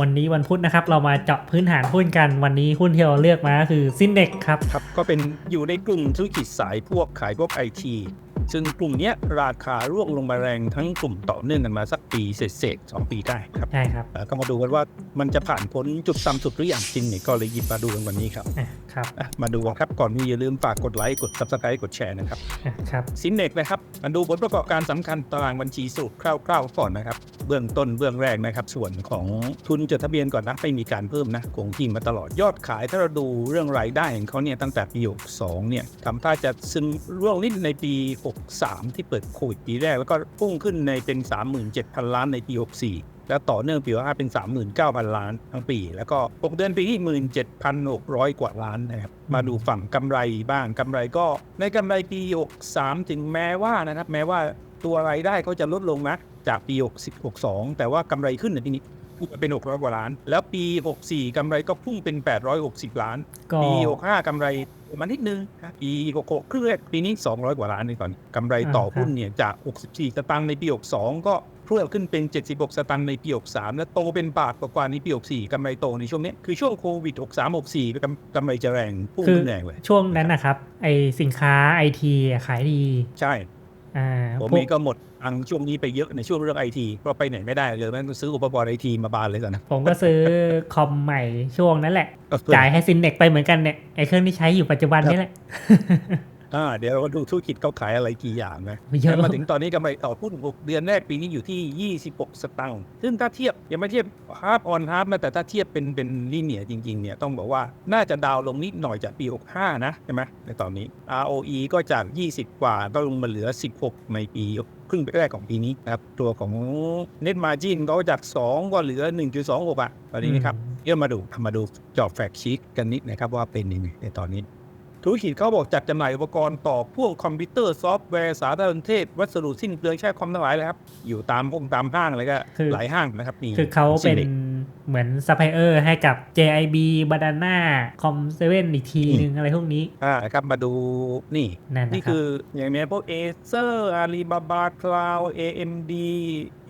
วันนี้วันพุธนะครับ เรามาเจาะพื้นฐานหุ้นกันวันนี้หุ้นที่เราเลือกมาคือซินเด็กครับครับ ก็เป็นอยู่ในกลุ่มธุรกิจสายพวกขายพวกไอที ซึ่งกลุ่มเนี้ยราคาร่วงลงมาแรงทั้งกลุ่มต่อเนื่องกันมาสักปีเศษๆสองปีได้ครับใช่ครับแล้วก็มาดูกันว่ามันจะผ่านพ้นจุดต่ำสุดหรือยังจริงเนี่ยก็เลยหยิบมาดูกันวันนี้ครับอะครับอะมาดูกันครับก่อนที่อย่าลืมฝากกดไลค์กด subscribe กดแชร์นะครับอะครับซินเนกนะครับมาดูผลประกอบการสำคัญตารางบัญชีสรุปคร่าวๆก่อนนะครับเบื้องต้นเบื้องแรกนะครับ ส่วนของทุนจดทะเบียนก่อนนะไม่มีการเพิ่มนะคงที่มาตลอดยอดขายถ้าเราดูเรื่องรายได้ของเขาเนี่ยตั้งแต่ปี62เนี่ยทำท่าจะซึมร่วงนิดในปี63 ที่เปิดโควิดปีแรก แล้วก็พุ่งขึ้นในเป็น 37,000 ล้านในปี 64 แล้วต่อเนื่องปีว่าเป็น 39,000 ล้านทั้งปี แล้วก็ 6 เดือนปีที่ 17,600 กว่าล้านนะครับมาดูฝั่งกำไรบ้างกำไรก็ในกำไรปี 63 ถึงแม้ว่านะครับแม้ว่าตัวรายได้เขาจะลดลงนะจากปี62แต่ว่ากำไรขึ้นในปีนี้ พุ่งไปเป็น 600 กว่าล้าน แล้วปี 64 กำไรก็พุ่งเป็น 860 ล้าน ก็ ปี 65 กำไรมานิดนึงครับปี 66ครึ่งแรกปีนี้ 200 กว่าล้านเลยก่อนกำไรต่อหุ้นเนี่ยจาก 64 สตางค์ในปี 62 ก็เพิ่มขึ้นเป็น 76 สตางค์ในปี 63 แล้วโตเป็นบาทกว่าๆในปี 64กำไรโตในช่วงนี้ คือช่วงโควิด 63 64กำกำไรจะแรงพุ่งคือขึ้นแรงเลยช่วงนั้นนะครับ ไอสินค้าไอทีขายดี ใช่ อ่าผมพวเอกงก็หมดอังช่วงนี้ไปเยอะในช่วงเรื่องไอทีเพราะไปไหนไม่ได้เลยแม่งต้องซื้ออุปกรณ์ไอทีมาบานเลยสินะผมก็ซื้อคอมใหม่ช่วงนั้นแหละ จ่ายให้ซินเด็กไปเหมือนกันเนี่ยไอเครื่องที่ใช้อยู่ปัจจุบันนี่แหละ อ่าเดี๋ยวเรามาดูธุรกิจเขาขายอะไรกี่อย่างนะเยอะ แล้วมาถึงตอนนี้กำไรต่อหุ้น6เดือนแรกปีนี้อยู่ที่ 26 สตังค์ซึ่งถ้าเทียบยังไม่เทียบฮาร์ปออนฮาร์ปนะแต่ถ้าเทียบเป็นเป็นลิเนียจริงๆเนี่ยต้องบอกว่าน่าจะดาวน์ลงนิดหน่อยจากปี 65 นะใช่ไหมในตอนนี้ ROE ก็จาก 20 กว่าก็ลงมาเหลือ 16 ในปีครึ่งแรกของปีนี้นะครับตัวของ Net Margin ก็จาก 2 ก็เหลือ 1.26อะตอนนี้นะครับเดี๋ยวมาดูมาดูจอบแฟกชีตกันนิดนะครับว่าเป็นยังไงในตอนนี้ ธุรกิจเขาบอกจัดจำหน่ายอุปกรณ์ต่อพ่วงคอมพิวเตอร์ซอฟต์แวร์สารสนเทศ วัสดุสิ้นเปลืองใช้คอมทั้งหลายเลยครับ อยู่ตามห้องตามห้างเลยก็คือหลายห้างนะครับมีคือเขาเป็น Cinex เหมือนซัพพลายเออร์ให้กับ JIB Banana Com 7 อีกทีนึงอะไรพวกนี้ อ่าครับมาดูนี่นั่นนะนี่ครับคืออย่างเนี้ยพวก Acer Alibaba Cloud AMD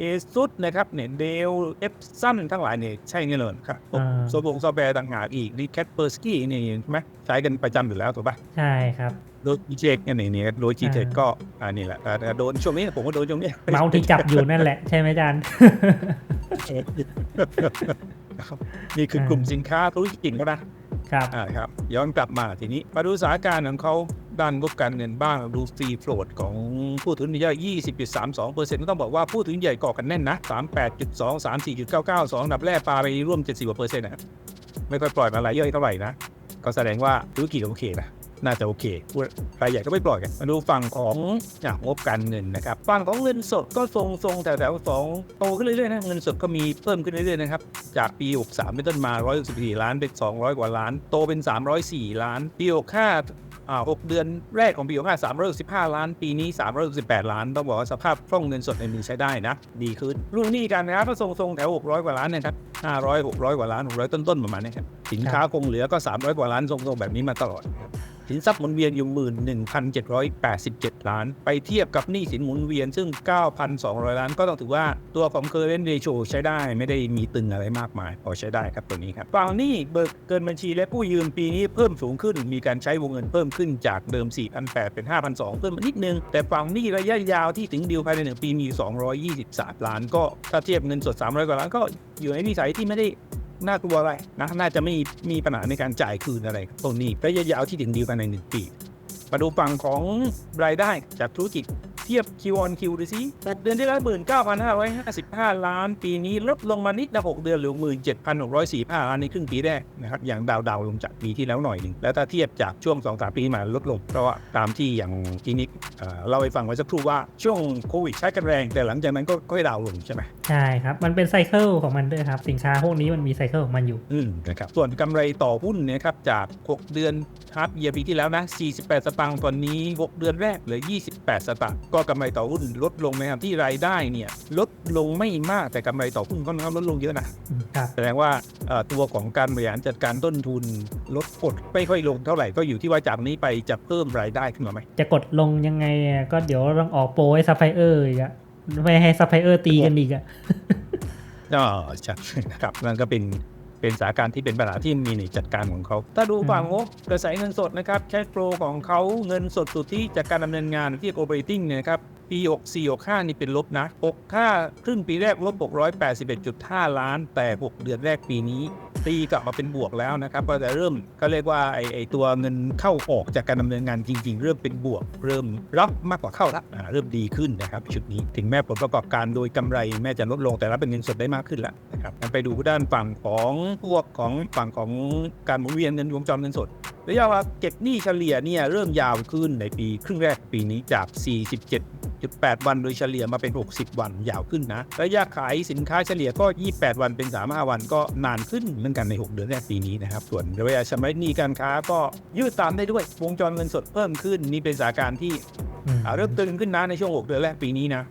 ASUS นะครับเนี่ย Dell Epson ทั้งหลายเนี่ยใช่เงี้ยเลยครับพวกอ่าโซฟงซอฟต์แวร์ต่างหากอีกนี่ Kaspersky นี่ใช่ไหมใช้กันประจำอยู่แล้วถูกปะใช่ครับโดย g t e c เนี่ยเนี่ยโดย g t e c อ่าก็อ่านี่แหละแต่แต่โดนช่วงนี้ผมก็โดนช่วงนี้เมาส์ที่จับอยู่นั่นแหละใช่ไหมอาจารย์ นะครับนี่คือกลุ่มสินค้าธุรกิจเขานะครับอ่าครับ ย้อนกลับมาทีนี้มาดูสถานการณ์ของเขาด้านงบการเงินบ้างดูฟรีโฟลดของผู้ถือหุ้นใหญ่ 20.32เปอร์เซ็นต์ต้องบอกว่าผู้ถือหุ้นใหญ่ก่อกันแน่นนะ 38.2 34.99 2อันดับแรกปาไปร่วม 70กว่าเปอร์เซ็นต์นะครับไม่ค่อยปล่อยมาหลายย่อยเท่าไหร่นะ ก็แสดงว่าธุรกิจโอเคนะ น่าจะโอเครายใหญ่ก็ไม่ปล่อยกันมาดูฝั่งของอะงบการเงินนะครับฝั่งของเงินสดก็ทรงทรงๆแต่แถวๆสองโตขึ้นเรื่อยๆนะเงินสดก็มีเพิ่มขึ้นเรื่อยๆนะครับจากปี 63 เป็นต้นมา 164 ล้านเป็น 200 กว่าล้าน โตเป็น 304 ล้าน ปี 65อ่า6เดือนแรกของปี65 315ล้าน ปีนี้318ล้าน ต้องบอกว่าสภาพคล่องเงินสดในมือใช้ได้นะ ดีขึ้น รุ่นหนี้การค้าก็ทรงๆแถว 600 กว่าล้านนะครับ 500 600 กว่าล้าน 600 ต้นๆ ประมาณนี้ครับ สินค้าคงเหลือก็ 300 กว่าล้านทรงๆ แบบนี้มาตลอด สินทรัพย์หมุนเวียนอยู่ 11,787 ล้าน ไปเทียบกับหนี้สินหมุนเวียนซึ่ง 9,200 ล้าน ก็ต้องถือว่าตัวของ current ratio ใช้ได้ไม่ได้มีตึงอะไรมากมาย พอใช้ได้ครับตัวนี้ครับฝั่งหนี้เบิกเกินบัญชีและกู้ยืมปีนี้เพิ่มสูงขึ้น มีการใช้วงเงินเพิ่มขึ้นจากเดิม 4,800 เป็น 5,200 เพิ่มมานิดนึง แต่ฝั่งหนี้ระยะยาวที่ถึงดีลภายในหนึ่งปีมี 223 ล้าน ก็ถ้าเทียบเงินสด 300 กว่าล้านก็อยู่ในวิสัยที่ไม่ได้ น่ากลัวอะไรนะน่าจะไม่มีปัญหาในการจ่ายคืนอะไรตรงนี้ระยะยาวที่ถึงดีลกันในหนึ่งปีมาดูฝั่งของรายได้จากธุรกิจ ทียบ Q on Q ดูสิ8เดือนที่แล้ว19,555ล้าน ปีนี้ลดลงมานิดนะ6เดือนเหลือ17,645ล้านในครึ่งปีแรกนะครับอย่างดาวดาวลงจากปีที่แล้วหน่อยหนึ่งแล้วถ้าเทียบจากช่วง2 3ปีมาลดลงเพราะว่าตามที่อย่างทีนิกเเล่าให้ฟังไว้สักครู่ว่าช่วงโควิดใช้กันแรง แต่หลังจากนั้นก็ค่อยดาวลงใช่ไหมใช่ครับ มันเป็นไซเคิลของมันด้วยครับ สินค้าพวกนี้มันมีไซเคิลของมันอยู่อืมนะครับส่วนกำไรต่อหุ้นเนี่ยครับจาก 6 เดือนฮาร์ปเยียปีที่แล้วนะ48 สตางค์ตอนนี้ 6 เดือนแรกเหลือ 28 สตางค์ก็กำไรต่อหุ้นลดลงนะครับที่รายได้เนี่ยลดลงไม่มากแต่กำไรต่อหุ้นก็น้อยลดลงเยอะนะครับแสดงว่าเอ่อตัวของการบริหารจัดการต้นทุนลดกดไม่ค่อยลงเท่าไหร่ก็อยู่ที่ว่าจากนี้ไปจะเพิ่มรายได้ขึ้นมาไหมจะกดลงยังไงอะก็เดี๋ยวต้องออกโปรให้ซัพพลายเออร์อีกอะไม่ให้ซัพพลายเออร์ตีกันอีกอะก็ใช่นะครับนั่นก็เป็น เป็นสถานการณ์ที่เป็นปัญหาที่มีในจัดการของเขา ถ้าดูฝั่งงบกระแสเงินสดนะครับแคชโฟลของเขาเงินสดสุทธิจากการดำเนินงานที่ operating เนี่ยนะครับปี 64 65 นี่เป็นลบนะ 65 ครึ่งปีแรกลบ 681.5 ล้าน แต่ 6 เดือนแรกปีนี้ ตีกลับมาเป็นบวกแล้วนะครับก็จะเริ่มก็เรียกว่าไอไอตัวเงินเข้าออกจากการดำเนินงานจริง ๆ เริ่มเป็นบวก เริ่มรับมากกว่าเข้าละเริ่มดีขึ้นนะครับชุดนี้ถึงแม้ผลประกอบการโดยกำไร แม้จะลดลงแต่รับเป็นเงินสดได้มากขึ้นแล้วนะครับไปดูด้านฝั่งของพวกของฝั่งของการหมุนเวียนเงินวงจรเงินสดระยะเวลาเก็บหนี้เฉลี่ยเนี่ยเริ่มยาวขึ้นในปีครึ่งแรกปีนี้จาก 47.8 วันโดยเฉลี่ยมาเป็น 60 วันยาวขึ้นนะระยะขายสินค้าเฉลี่ยก็ 28 วันเป็น 35 วันก็นานขึ้นเหมือนกันใน 6 เดือนแรกปีนี้นะครับส่วนระยะชำระหนี้การค้าก็ยืดตามได้ด้วยวงจรเงินสดเพิ่มขึ้นนี่เป็นสถานการณ์ที่อืมอ่าเริ่มตึงขึ้นนะในช่วง 6 เดือนแรกปีนี้นะ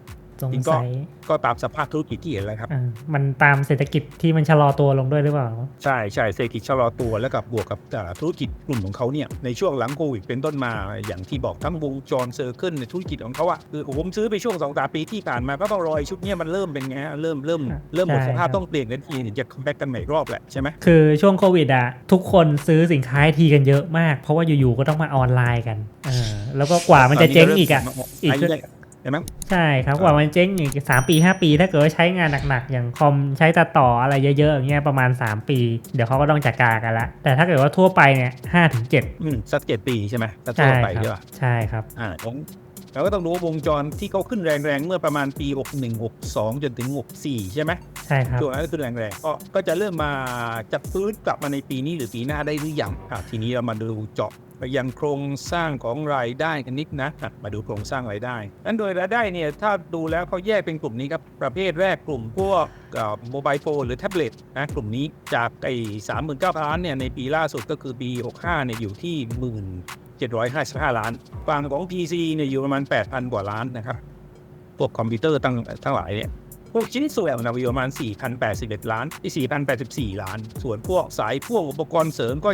สงจริงก็สัยก็ตามสภาพธุรกิจที่เห็นแล้วครับอ่ามันตามเศรษฐกิจที่มันชะลอตัวลงด้วยหรือเปล่า ใช่ใช่เศรษฐกิจชะลอตัวแล้วกับบวกกับอ่าธุรกิจกลุ่มของเขาเนี่ยในช่วงหลังโควิดเป็นต้นมาอย่างที่บอกทั้งวงจรเซอร์เคิลในธุรกิจของเขาอะคือผมซื้อไปช่วงสองสามปีที่ผ่านมาก็ต้องรอไอ้ชุดเนี้ยมันเริ่มเป็นไงฮะเริ่มเริ่มเริ่มหมดใช่สภาพครับต้องเปลี่ยนกันทีถึงจะคัมแบ็กกันใหม่อีกรอบแหละใช่ไหมคือช่วงโควิดอะทุกคนซื้อสินค้าทีกันเยอะมาก เพราะว่าอยู่ๆก็ต้องมาออนไลน์กันเออแล้วก็กว่ามันจะเจ๊งอีกอะอีกไเใช่ไหมใช่ครับกว่ามันเจ๊งอีกสามปีห้าปี ถ้าเกิดว่าใช้งานหนักๆ อย่างคอมใช้ตัดต่ออะไรเยอะๆอย่างเงี้ยประมาณ 3 ปี เดี๋ยวเขาก็ต้องจัดการกันละ แต่ถ้าเกิดว่าทั่วไปเนี่ยห้าถึงเจ็ดอืมสักเจ็ดปีใช่ไหมถ้าใช่ทั่วไปคใช่รับป่ะใช่ครับอ่าผมเราก็ต้องรู้ว่าวงจรที่เขาขึ้นแรงๆ เมื่อประมาณปี 61 62 จนถึง 64 ใช่ไหมใช่ครับช่วงนั้นก็ขึ้นแรงๆก็ก็จะเริ่มมาจะฟื้นกลับมาในปีนี้หรือปีหน้าได้หรือยังอะทีนี้เรามาดูเจาะ ไปยังโครงสร้างของรายได้กันนิดนะ มาดูโครงสร้างรายได้นั้นโดยรายได้เนี่ยถ้าดูแล้วเขาแยกเป็นกลุ่มนี้ครับ ประเภทแรกกลุ่มพวกโมบายโฟนหรือแท็บเล็ตนะกลุ่มนี้จากไอ้สามหมื่นเก้าล้านเนี่ยในปีล่าสุดก็คือปี 65เนี่ยอยู่ที่หมื่น755ล้านฝั่งของ PC เนี่ยอยู่ประมาณ 8,000 กว่าล้านนะครับพวกคอมพิวเตอร์ตั้งทั้งหลายเนี่ยพวกชิ้นส่วนนะอยู่ประมาณ 4,081 ล้านที่4,084 ล้าน ส่วนพวกสายพวงอุปกรณ์เสริมก็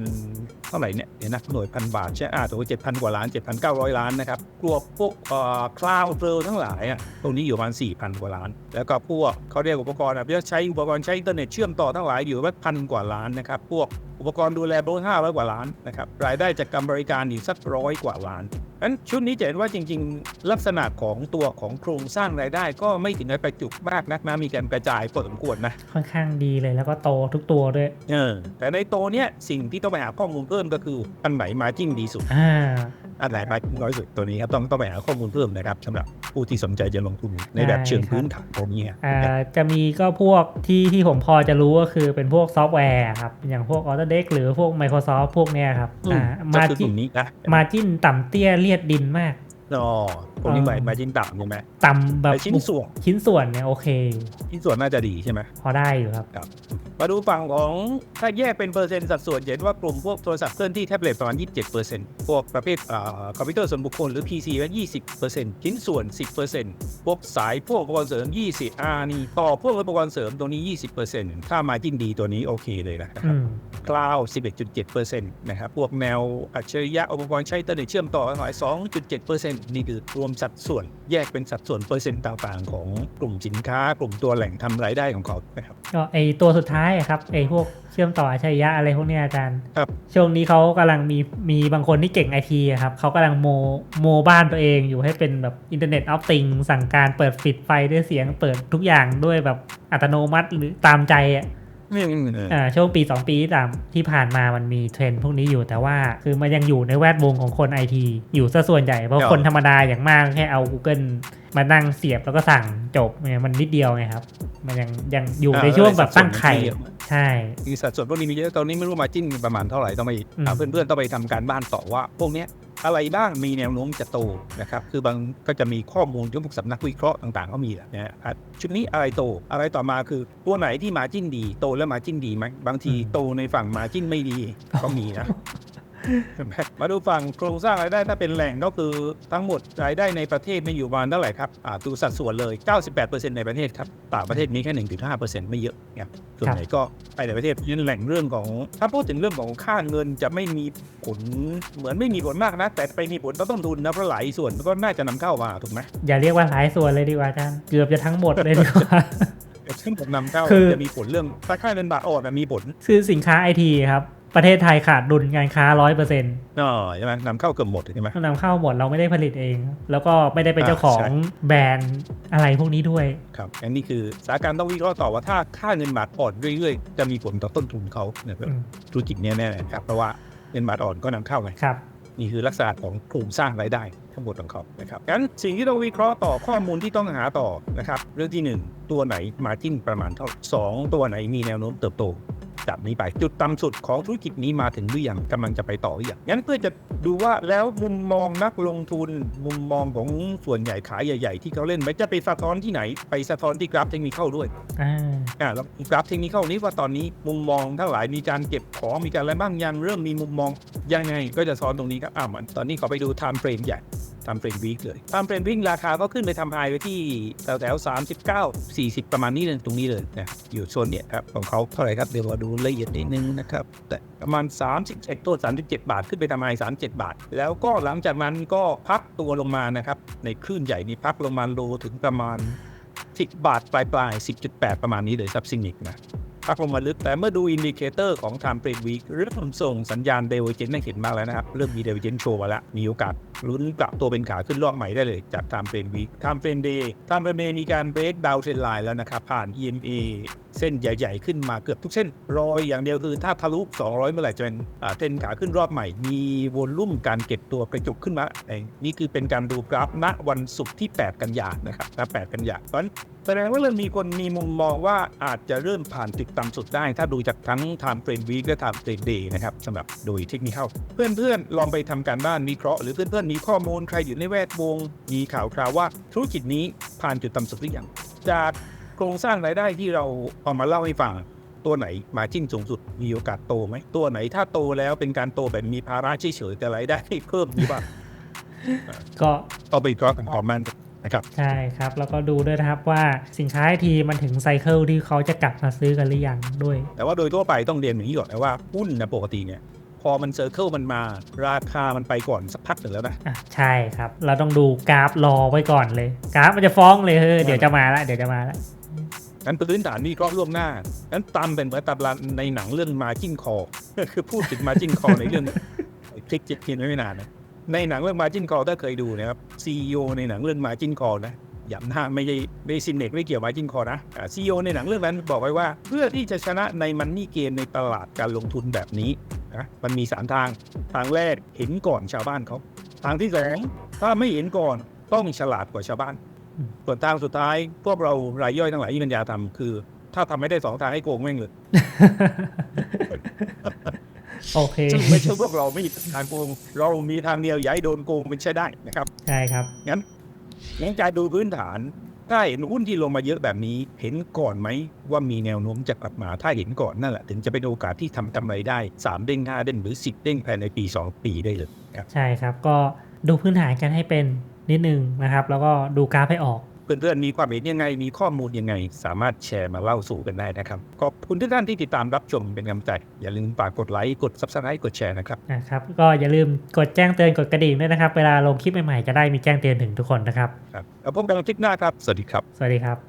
7,000 เท่าไหร่เนี่ยเดี๋ยวนะหน่วยพันบาทใช่อ่าตัว7,000กว่าล้านเจ็ดพันเก้าร้อยล้านนะครับกลัวพวกเอ่อคลาวด์เฟลทั้งหลายอะตรงนี้อยู่ประมาณสี่พันกว่าล้าน แล้วก็พวกเขาเรียกอุปกรณ์อะเพื่อใช้อุปกรณ์ใช้อินเทอร์เน็ตเชื่อมต่อทั้งหลายอยู่ประมาณพันกว่าล้านนะครับพวก อุปกรณ์ดูแลบริห้าร้อยกว่าล้านนะครับรายได้จากการบริการอีกสักร้อยกว่าล้านนั้นชุดนี้จะเห็นว่าจริง ๆ ลักษณะของตัวของโครงสร้างรายได้ก็ไม่ถึงกับไปจุกมากนักนะมีการกระจายพอสมควรนะค่อนข้างดีเลยแล้วก็โตทุกตัวด้วยเออแต่ในตัวเนี้ยสิ่งที่ต้องไปหาข้อมูลเพิ่มก็คืออันไหนมาจิ้งดีสุดอ่าอันไหนมาน้อยสุดตัวนี้ครับต้องต้องไปหาข้อมูลเพิ่มนะครับสำหรับผู้ที่สนใจจะลงทุนในแบบเชิงพื้นฐานตรงนี้ครับอ่าจะมีก็พวกที่ที่ผมพอจะรู้ก็คือเป็นพวกซอฟต์แวร์ครับอย่างพวก Autodesk หรือพวก Microsoft พวกเนี้ยครับอืมอ่าก็มาคือกจิ้ลุ่นมนี้นะมาจิ้นต่ำเตี้ยเลียดดินมาก อ๋อตรงนี้เออหมายมาจิ้นต่ำใช่ไหมต่ำแบบแต่ชิ้นส่วนชิ้นส่วนเนี่ยโอเคอยู่ชิ้นส่วนน่าจะดีใช่ไหมพอได้อยู่ครับมาดูฝั่งของถ้าแยกเป็นเปอร์เซ็นต์สัดส่วนจะเห็นว่ากลุ่มพวกโทรศัพท์เคลื่อนที่แท็บเล็ตประมาณ 27%พวกประเภทอ่าคอมพิวเตอร์ส่วนบุคคลหรือ PC ก็20%ชิ้นส่วน 10%พวกสายพวกอุปกรณ์เสริม 20อ่านี่ต่อพวกอุปกรณ์เสริมตัวนี้ 20%ถ้ามาจิ้นดีตัวนี้โอเคเลยนะครับอืมคลาวด์11.7%นะครับพวกแนวอัจฉริยะอุปกรณ์ใช้อินเทอร์เน็ตเชื่อมต่อทั้งหลาย2.7%นี่คือรวมสัดส่วนแยกเป็นสัดส่วนเปอร์เซ็นต์ต่างๆของกลุ่มสินค้ากลุ่มตัวแหล่งทำรายได้ของเขานะครับก็ไอตัวสุดท้ายอะครับไอพวกเชื่อมต่ออัจฉริยะอะไรพวกเนี้ยอาจารย์ครับช่วงนี้เขากำลังมีมีบางคนที่เก่งไอทีครับเขากำลังโมโมบ้านตัวเองอยู่ให้เป็นแบบอินเทอร์เน็ตออฟติงสั่งการเปิดปิดไฟด้วยเสียงเปิดทุกอย่างด้วยแบบอัตโนมัติหรือตามใจอะนี่เอออ่าช่วงปี2ปีที่ตามที่ผ่านมามันมีเทรนด์พวกนี้อยู่แต่ว่า คือมันยังอยู่ในแวดวงของคนไอทีอยู่ซะส่วนใหญ่ เพราะคนธรรมดาอย่างมากแค่เอา Google มานั่งเสียบแล้วก็สั่งจบเนี่ยมันนิดเดียวไงครับ มันยังยังอยู่ในช่วงแบบตั้งไข่ใช่คือสัดส่วนพวกนี้มีเยอะตอนนี้ไม่รู้มาจิ้นประมาณเท่าไหร่ต้องไปอืมหาเพื่อนๆต้องไปทำการบ้านต่อว่าพวกเนี้ย อะไรบ้างมีแนวโน้มจะโตนะครับคือบางก็จะมีข้อมูลที่พวกสำนักวิเคราะห์ต่างๆก็มีแหละนะฮะชุดนี้อะไรโตอะไรต่อมาคือตัวไหนที่มาจิ้นดี โตแล้วมาจิ้นดีไหมบางทีโตในฝั่งมาจิ้นไม่ดีก็มีนะ มาดูฝั่งโครงสร้างรายได้ถ้าเป็นแหล่งก็คือทั้งหมดรายได้ในประเทศไม่อยู่ประมาณเท่าไหร่ครับอ่าดูสัดส่วนเลย 98%ในประเทศครับต่างประเทศมีแค่ 1.5%ไม่เยอะครับส่วนใหญ่ก็ไปในประเทศยืนแหล่งเรื่องของ ถ้าพูดถึงเรื่องของค่าเงินจะไม่มีผลเหมือนไม่มีผลมากนะ แต่ไปมีผลต่อต้นทุนนะเพราะหลายส่วนก็น่าจะนำเข้ามาถูกไหมอย่าเรียกว่าหลายส่วนเลยดีกว่าอาจารย์เกือบจะทั้งหมดเลยดีกว่าขึ้นผมนำเข้าคือจะมีผลเรื่องถ้าค่าเงินบาทอ่อนมันมีผลคือสินค้าไอทีครับ ประเทศไทยขาดดุลการค้าร้อยเปอร์เซ็นต์อ๋อใช่ไหมนำเข้าเกือบหมดใช่ไหมนำเข้าหมดเราไม่ได้ผลิตเอง แล้วก็ไม่ได้เป็นอ่าเจ้าของใช่แบรนด์อะไรพวกนี้ด้วย ครับ อันนี้คือสถานการณ์ต้องวิเคราะห์ต่อว่าถ้าค่าเงินบาทอ่อนเรื่อยๆ จะมีผลต่อต้นทุนเขาเนี่ยอืมธุรกิจเนี้ยแน่ๆครับเพราะว่าเงินบาทอ่อนก็นำเข้าไงครับนี่คือลักษณะของโครงสร้างรายได้ทั้งหมดของเขานะครับงั้นสิ่งที่ต้องวิเคราะห์ต่อข้อมูลที่ต้องหาต่อนะครับเรื่องที่ 1 ตัวไหนมาจิ้นประมาณเท่าไหร่สองตัวไหนมีแนวโน้มเติบโต จากนี้ไป จุดต่ำสุดของธุรกิจนี้มาถึงหรือยังกำลังจะไปต่อหรือยังงั้นเพื่อจะดูว่าแล้วมุมมองนักลงทุน มุมมองของส่วนใหญ่ขายใหญ่ ๆ ที่เขาเล่นไม่จะไปสะท้อนที่ไหน ไปสะท้อนที่กราฟเทคนิคเข้าด้วยอ่าอ่าแล้วกราฟเทคนิคนี้ว่าตอนนี้มุมมองทั้งหลายมีการเก็บของมีการอะไรบ้างยังเริ่มมีมุมมองยังไงก็จะซ้อนตรงนี้ครับอ่ามันตอนนี้ขอไปดู time frame ใหญ่ time frame week เลย time frame week ราคาก็ขึ้นไปทำไฮไว้ที่แถวแถว39 40ประมาณนี้เลยตรงนี้เลยนะอยู่โซนเนี่ยครับของเขาเท่าไหร่ครับเดี๋ยวมาดูละเอียดนิดนึงนะครับแต่ประมาณ37ตัว37 บาท ขึ้นไปทำไฮ37 บาท แล้วก็หลังจากนั้นก็พักตัวลงมานะครับในคลื่นใหญ่นี่พักลงมาโลถึงประมาณ 10 บาทปลายปลายๆ10.8 ประมาณนี้เลยซับซินิกนะ พักลงมาลึก แต่เมื่อดูอินดิเคเตอร์ของ Time Frame Week เริ่มส่งสัญญาณเดเวอร์เจนให้เห็นมากแล้วนะครับ เริ่มมีเดเวอร์เจนโชว์มาแล้วมีโอกาสลุ้นกลับตัวเป็นขาขึ้นรอบใหม่ได้เลยจาก Time Frame Week Time Frame Day Time Frame Day มีการเบรกดาวเทรนไลน์แล้วนะครับผ่าน EMA เส้นใหญ่ๆ ขึ้นมาเกือบทุกเส้นรอยอย่างเดียวคือถ้าทะลุ 200 เมื่อไหร่จะเป็นเทรนขาขึ้นรอบใหม่ มีวอลลุ่มการเก็บตัวกระจุกขึ้นมาเองนี่คือเป็นการดูกราฟณวันศุกร์ที่ 8 กันยายนนะครับณ8กันยายนเพราะฉะนั้นแสดงว่าเริ่มมีคนมีมุมมองว่าอาจจะเริ่มผ่านจุดต่ำสุดได้ ถ้าดูจากทั้ง Time Frame Week และ Time Frame Day นะครับสำหรับโดยเทคนิคเข้าเพื่อนๆ ลองไปทำการบ้านวิเคราะห์หรือเพื่อนๆ มีข้อมูลใครอยู่ในแวดวง มีข่าวคราวว่าธุรกิจนี้ผ่านจุดต่ำสุดหรือยังจาก ครงสร้างรายได้ที่เราเอามาเล่าให้ฟังตัวไหนมาจิ้นสูงสุดมีโอกาสโตไหมตัวไหนถ้าโตแล้วเป็นการโตแบบมีภาระเฉยๆแต่รายได้เพิ่มดีป่ะก็เอาไปวิเคราะห์กันพร้อมมันนะครับใช่ครับแล้วก็ดูด้วยนะครับว่าสินค้าไอทีมันถึงไซเคิลที่เขาจะกลับมาซื้อกันหรือยังด้วย แต่ว่าโดยทั่วไปต้องเรียนอย่างนี้ก่อนนะว่าหุ้นนะปกติเนี่ยพอมันเซอร์เคิลมันมาราคามันไปก่อนสักพักหนึ่งแล้วนะอะใช่ครับ เราต้องดูกราฟรอไว้ก่อนเลย กราฟมันจะฟ้องเลยเฮ้ยเดี๋ยวจะมาละเดี๋ยวจะมาละ งั้นพื้นฐานวิเคราะห์ล่วงหน้างั้นตามเป็นเหมือนตำราในหนังเรื่องมาจิ้นคอคือพูดถึงมาจิ้นคอในเรื่องคลิกจิตกินไว้ไม่นานนะในหนังเรื่องมาจิ้นคอถ้าเคยดูนะครับซีอในหนังเรื่องมาจิ้นคอนะย้ำหน้าไม่ใช่ไม่ซินเนกไม่เกี่ยวมาจิ้นคอนะซีอในหนังเรื่องนั้นบอกไว้ว่า เพื่อที่จะชนะในมันนี่เกมในตลาดการลงทุนแบบนี้นะมันมีสามทางทางแรกเห็นก่อนชาวบ้านเขาทางที่สองถ้าไม่เห็นก่อนต้องฉลาดกว่าชาวบ้าน ส่วนทางสุดท้าย พวกเรารายย่อยทั้งหลายที่ปัญญาทำคือ ถ้าทำไม่ได้สองทางให้โกงแม่งเลยโอเคซึ่งไม่ใช่พวกเราไม่มีทางโกง เรามีทางเดียวอย่าให้โดนโกงเป็นใช้ได้นะครับ ใช่ครับ งั้นงั้นการดูพื้นฐาน ถ้าเห็นหุ้นที่ลงมาเยอะแบบนี้ เห็นก่อนไหมว่ามีแนวโน้มจะกลับมา ถ้าเห็นก่อนนั่นแหละ ถึงจะเป็นโอกาสที่ทำกำไรได้สามเด้งห้าเด้งหรือสิบเด้งภายในปีสองปีได้เลยครับ ใช่ครับ ก็ดูพื้นฐานกันให้เป็น นิดนึงนะครับ แล้วก็ดูกราฟให้ออกเพื่อนๆมีความเห็นยังไง มีข้อมูลยังไง สามารถแชร์มาเล่าสู่กันได้นะครับ ขอบคุณทุกท่านที่ติดตามรับชมเป็นกำลังใจ อย่าลืมฝากกดไลค์ กด subscribe กดแชร์นะครับนะครับ ก็อย่าลืมกดแจ้งเตือนกดกระดิ่งด้วยนะครับ เวลาลงคลิปใหม่ๆ จะได้มีแจ้งเตือนถึงทุกคนนะครับครับแล้วพบกันคลิปหน้าครับ สวัสดีครับ สวัสดีครับ